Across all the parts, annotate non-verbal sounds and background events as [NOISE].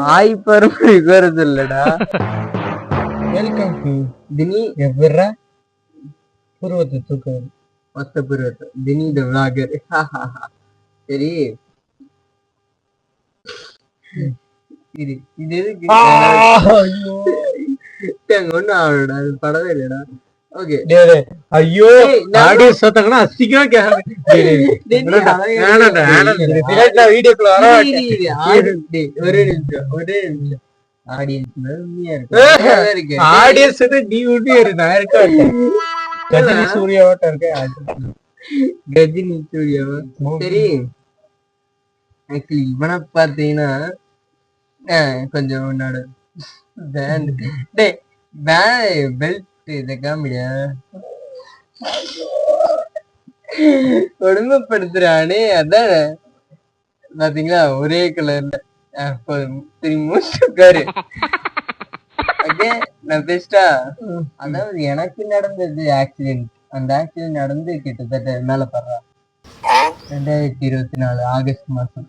நாய் பருமனை வருது இல்லடா வெல்கம் தினி எவ்வளோ புருவத்தை தூக்குவது. மொத்த புருவத்தை. தினி த விளாகர் சரி. இது இது எதுக்கு? ஒண்ணும் ஆகலடா. அது படவே இல்லடா. ஓகே [LAUGHS] ஒரு நிமிஷம் ஒரு நிமிஷம். ஆடியன்ஸ் நீ விட்டு நான் இருக்க கஜினி சூர்யாவாட்ட இருக்கேன் கஜினி சூர்யாவா? சரி. ஆக்சுவலி இவனை பார்த்தீங்கன்னா கொஞ்சம் உன்னோட பேண்ட் [LAUGHS] டேய் பெல்ட் இதை காமிடியா கொடுமைப்படுத்துறானே அதான்? பாத்தீங்களா? ஒரே கலர்ல திரும்பி மூச்சுக்காரு நான் அதாவது எனக்கு நடந்தது ஆக்சிடென்ட் அந்த ஆக்சிடென்ட் நடந்து கிட்டத்தட்ட மேல படுறா. ரெண்டாயிரத்தி இருபத்தி நாலு ஆகஸ்ட் மாசம்.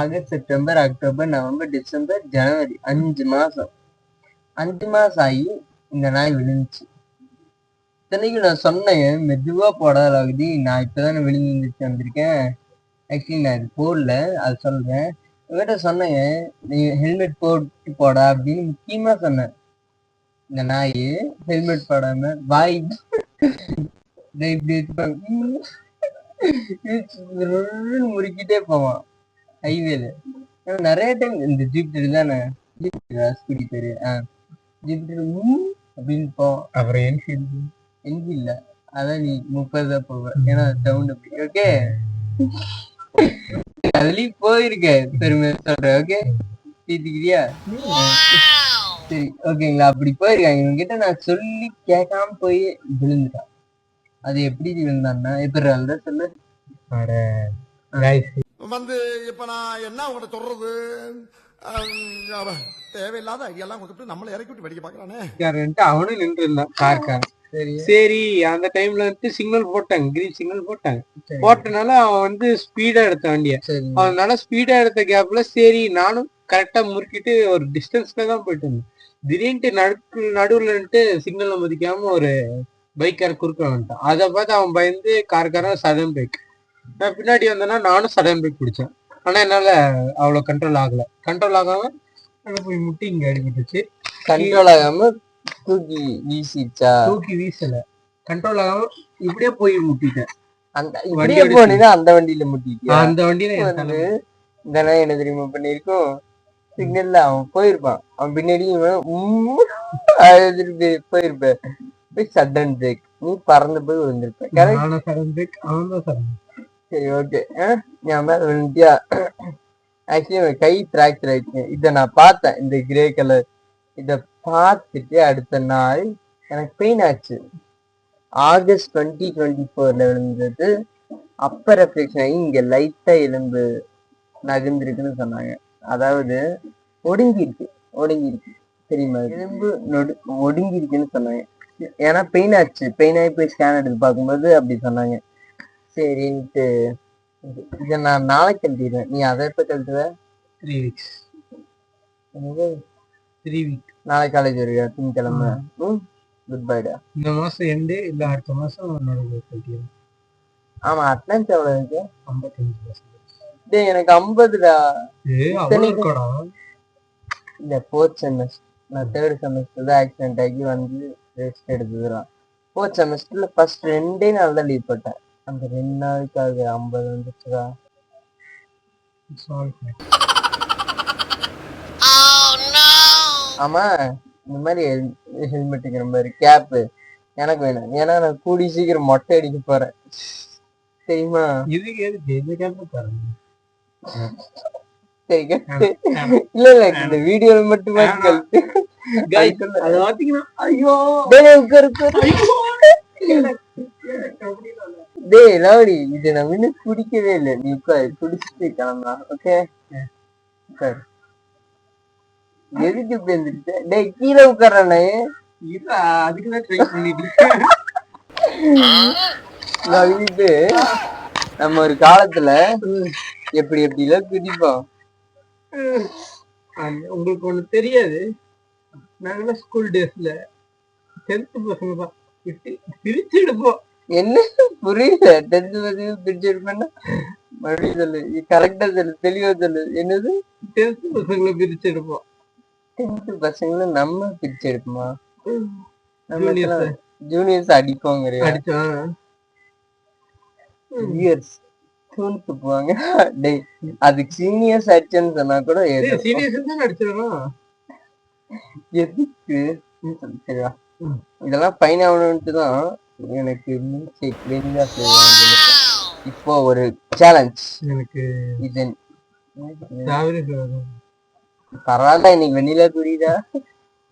August September October November December ஜனவரி. அஞ்சு மாசம். அஞ்சு மாசம் ஆகி இந்த நாய் விழுந்துச்சு. இத்தனைக்கு நான் சொன்னேன் மெதுவா போடாத ஆகுது நான் இப்பதானே விழுந்துச்சு வந்திருக்கேன். ஆக்சுவலி நான் இது போடல அது சொல்றேன். இவர்கிட்ட சொன்னேங்க நீ ஹெல்மெட் போட்டு போடா அப்படின்னு முக்கியமா சொன்னேன். இந்த நாய் ஹெல்மெட் போடாம வாய். இப்படி முறுக்கிட்டே போவான். ஹைவேல நிறைய டைம் இந்த ஜூபிட்டர் தானே. ஜூபிட்டர் ஸ்கூட்டி பேரு. ஆ. ஜூபிட்டர் அப்படின்னு போவான். அப்புறம் என்ஃபீல்டு எங்க இல்ல. அதான் நீ முப்பது தான் போவ ஏன்னா சவுண்ட் அப்படி. ஓகே அதுலயும் போயிருக்க. பெருமை சொல்றேன் ஓகே தீத்துக்கிறியா சரி ஓகேங்களா அப்படி போயிருக்காங்க. இவங்க கிட்ட நான் சொல்லி கேட்காம போய் விழுந்துட்டான். அது எப்படி விழுந்தான்னா எப்படி அதான் சொல்லு வந்து இப்ப நான் என்ன உங்கள்ட்ட சொல்றது? தேவையில்லாத ஐடியாலாம் கொடுத்துட்டு நம்மளை இறக்கி விட்டு வெடிக்க பாக்குறானே அவனும் நின்று இருந்தான் கார்காரன் சரி. அந்த டைம்ல வந்து சிக்னல் போட்டாங்க கிரீன் சிக்னல் போட்டாங்க. போட்டனால அவன் வந்து ஸ்பீடா எடுத்த வண்டிய. அதனால ஸ்பீடா எடுத்த கேப்ல சரி நானும் கரெக்டா முறுக்கிட்டு ஒரு டிஸ்டன்ஸ்ல தான் போயிட்டு இருந்தேன் திடீர்னு நடு நடுவுல நின்னுட்டு சிக்னல்ல மதிக்காம ஒரு பைக்கார குறுக்க வந்துட்டான். அதை பார்த்து அவன் பயந்து கார்காரன் சடன் பைக் நான் பின்னாடி வந்தேன்னா நானும் சடன் பைக் பிடிச்சேன். ஆனா என்னால அவ்வளவு கண்ட்ரோல் ஆகல. கண்ட்ரோல் ஆகாம போய் முட்டி இங்க அடிபட்டுச்சு. கண்ட்ரோல் ஆகாம தூக்கி வீசிச்சா? தூக்கி வீசல. கண்ட்ரோல் ஆகாம இப்படியே போய் முட்டிட்டேன். அந்த இப்படியே. போனீங்கன்னா அந்த வண்டியில முட்டிட்டியா? அந்த வண்டியில வந்து நாய் என்ன தெரியுமா பண்ணிருக்கோம் சிக்னல்ல அவன் போயிருப்பான். அவன் பின்னாடி அழுதுட்டு போய்- சடன் பிரேக் நீ பறந்து போய் விழுந்திருப்ப. கரெக்ட் நானும் சடன் பைக் அவன் தான் சடன் சரி ஓகே என் மேல விழுந்தியா ஆக்சுவலி கை ஃப்ராக்சர் ஆயிடுச்சு. இத நான் பார்த்தேன் இந்த கிரே கலர் இத பார்த்துட்டு அடுத்த நாள் எனக்கு பெயின் ஆச்சு. ஆகஸ்ட் டுவெண்ட்டி டுவெண்ட்டி ஃபோர்ல விழுந்தது. அப்ப ரெஃப்ளெக்ஷன் ஆகி இங்க லைட்டா எலும்பு நகர்ந்திருக்குன்னு சொன்னாங்க. அதாவது ஒடுங்கிருக்கு ஒடுங்கிருக்கு தெரியுமா எலும்பு. நொடு ஒடுங்கிருக்குன்னு சொன்னாங்க. ஏன்னா பெயின் ஆச்சு. பெயின் ஆகி போய் ஸ்கேன் எடுத்து பார்க்கும்போது அப்படி சொன்னாங்க. சரின்ட்டு இதை நான் நாளைக்கு எழுதிடுவேன் நீ அதை எப்ப கழுத்துவ த்ரீ வீக்ஸ் த்ரீ வீக் நாளைக்கு காலேஜ் வருவியா திங்கக்கிழமை குட் பைடா இந்த மாசம் எண்டு இல்ல அடுத்த மாசம் என்னோட கட்டிடுறேன் ஆமா அட்டனன்ஸ் எவ்வளவு இருக்கு? ஐம்பத்தஞ்சு டேய் எனக்கு ஐம்பதுடா. இந்த ஃபோர்த் செமஸ்டர் நான் தேர்ட் செமஸ்டர் தான் ஆக்சிடென்ட் ஆகி வந்து ரெஸ்ட் எடுத்துக்கிறான் ஃபோர்த் செமஸ்டர்ல ஃபர்ஸ்ட் ரெண்டே நாள் தான் லீவ் போட்டேன். அந்த ரெண்டு நாளுக்காக ஐம்பது வந்துச்சுடா. ஆமா இந்த மாதிரி ஹெல்மெட்டுங்கிற மாதிரி கேப்பு எனக்கு வேணும். ஏன்னா நான் கூடி சீக்கிரம் மொட்டை அடிக்க போறேன். தெரியுமா? இது எதுக்கு? இந்த கேள்வி பாருங்க. சரி. இல்ல இல்ல இந்த வீடியோல மட்டுமா கழுத்து அது பாத்தீங்கன்னா ஐயோ! டேய் லவடி இது நான் இன்னும் குடிக்கவே இல்லை. நீ குடிச்சிட்டு கிளம்பலாம் ஓகே உட்காரு. எதுக்கு இப்படி இருந்துட்டு டேய் கீழே உட்காரானே இல்ல அதுக்குதான் ட்ரை பண்ணிட்டு நம்ம ஒரு காலத்துல எப்படி எப்படி எல்லாம் குதிப்போம் உங்களுக்கு ஒண்ணு தெரியாது. நாங்களாம் ஸ்கூல் டேஸ்ல டென்த் பசங்க தான் பிரிச்சு எடுப்போம். என்ன? புரியல. டென்த் பசங்க பிரிச்சு எடுப்பேன்னா? மறுபடியும் சொல்லு. கரெக்டா சொல்லு தெளிவா சொல்லு. என்னது? டென்த் பசங்களை பிரிச்சு எடுப்போம். டென்த் பசங்களை நம்ம பிரிச்சு எடுப்போமா? ஜூனியர்ஸ் ஜூனியர்ஸ் அடிப்போங்கிறியா? அடிச்சோம் இயர்ஸ் தூண் துப்புவாங்க டேய் அதுக்கு சீனியர்ஸ் அடிச்சேன்னு சொன்னா கூட எதுக்கு? சரிவா ம். இதெல்லாம் ஃபைன் ஆகணும்ட்டு தான் எனக்கு மில்க் ஷேக் வெனிலா ஃபிளேவர் இப்போ ஒரு சேலஞ்ச் எனக்கு இது ஸ்ட்ராபெரி ஃபிளேவர் பரவாயில்ல இன்னைக்கு வெண்ணிலா குடிதா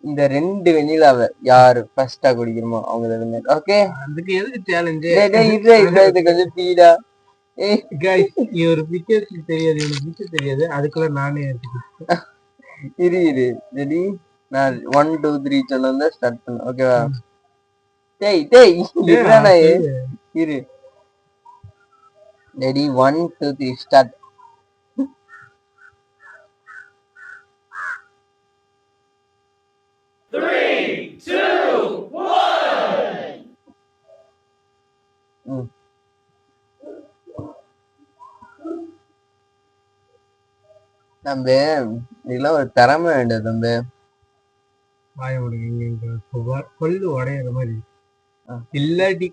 இந்த ரெண்டு வெண்ணிலாவை யாரு ஃபர்ஸ்டா குடிக்கிறோமோ அவங்க ஓகே அதுக்கு எதுக்கு சேலஞ்சு இது இது கொஞ்சம் டீடா ஏய். கைஸ் நீ ஒரு பிக்சர் தெரியாது எனக்கு பிக்சர் தெரியாது. அதுக்குள்ள நானே எடுத்துக்கிறேன். இரு இரு ரெடி நான் ஒன் டூ த்ரீ சொன்னா ஸ்டார்ட் பண்ண ஓகேவா டேய் டேய் இருடா இரு. Ready one two three start தம்பி இதெல்லாம் ஒரு திறமை வேண்டியது தம்பி. வாய விடுங்க இங்க இங்க கொ- கொள்ளு உடையிற மாதிரி. இல்லாடி.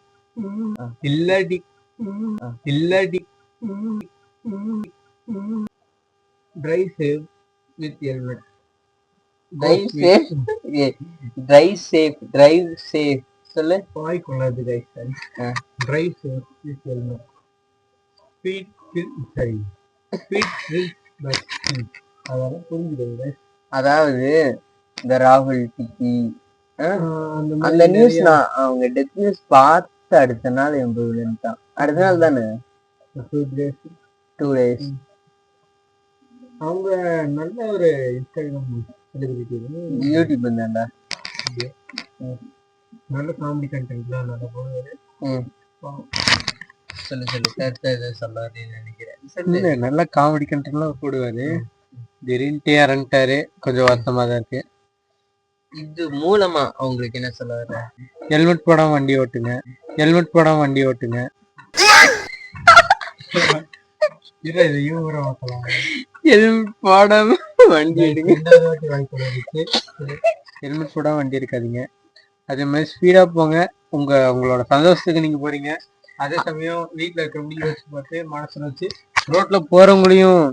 இல்லாடி இல்லாடி. Try save with helmet drive safe drive safe drive safe சொல்லு. வாய் கொள்ளாது guys. Try save with helmet speed சரி. ஸ்பீட் பட் அதெல்லாம் guys. அதாவது இந்த ராகுல் டிக்கி அந்த நியூஸ் நான் அவங்க டெத் நியூஸ் பார்த்து அடுத்த நாள் என் விழுந்துட்டான் அடுத்த நாள் தானே? two days. டூ டேஸ் அவங்க நல்ல ஒரு இன்ஸ்டாகிராம் செலிபிரிட்டி யூடியூப் இருந்தாண்டா நல்ல காமெடி கண்டென்ட்லாம் நல்லா போடுவாரு. சொல்லு சொல்லு சேர்த்து எது சொல்லாதேன்னு நினைக்கிறேன். நல்ல காமெடி கண்டென்ட்லாம் போடுவாரு. திடீர்னுட்டே இறந்துட்டாரு. கொஞ்சம் வருத்தமா தான் இருக்கு. இது மூலமா அவங்களுக்கு என்ன சொல்ல வர ஹெல்மெட் போடாம வண்டி ஓட்டுங்க. ஹெல்மெட் போடாம வண்டி ஓட்டுங்க. இது ஓட்டலாம். ஹெல்மெட் போடாம வண்டி எடுங்க ஹெல்மெட் போடாம வண்டி எடுக்காதீங்க. அதே மாதிரி ஸ்பீடா போங்க. உங்க உங்களோட சந்தோஷத்துக்கு நீங்க போறீங்க. அதே சமயம் வீட்ல இருக்கவங்களையும் யோசிச்சு பார்த்து மனசுல வச்சு ரோட்ல போறவங்களையும்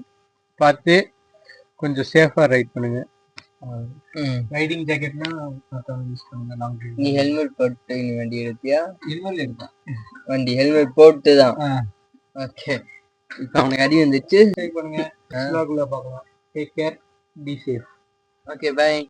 பார்த்து கொஞ்சம் சேஃபா ரைட் பண்ணுங்க. ரைடிங் மற்றவங்க யூஸ் பண்ணுங்க லாங் நீ ஹெல்மெட் போட்டு நீ வண்டி எடுத்தியா இருமல் எடுத்தேன் வண்டி ஹெல்மெட் போட்டு தான். ஓகே. இப்போ அவனுக்கு அடி வந்துச்சு. பண்ணுங்க. பார்க்கலாம். Take care be safe okay bye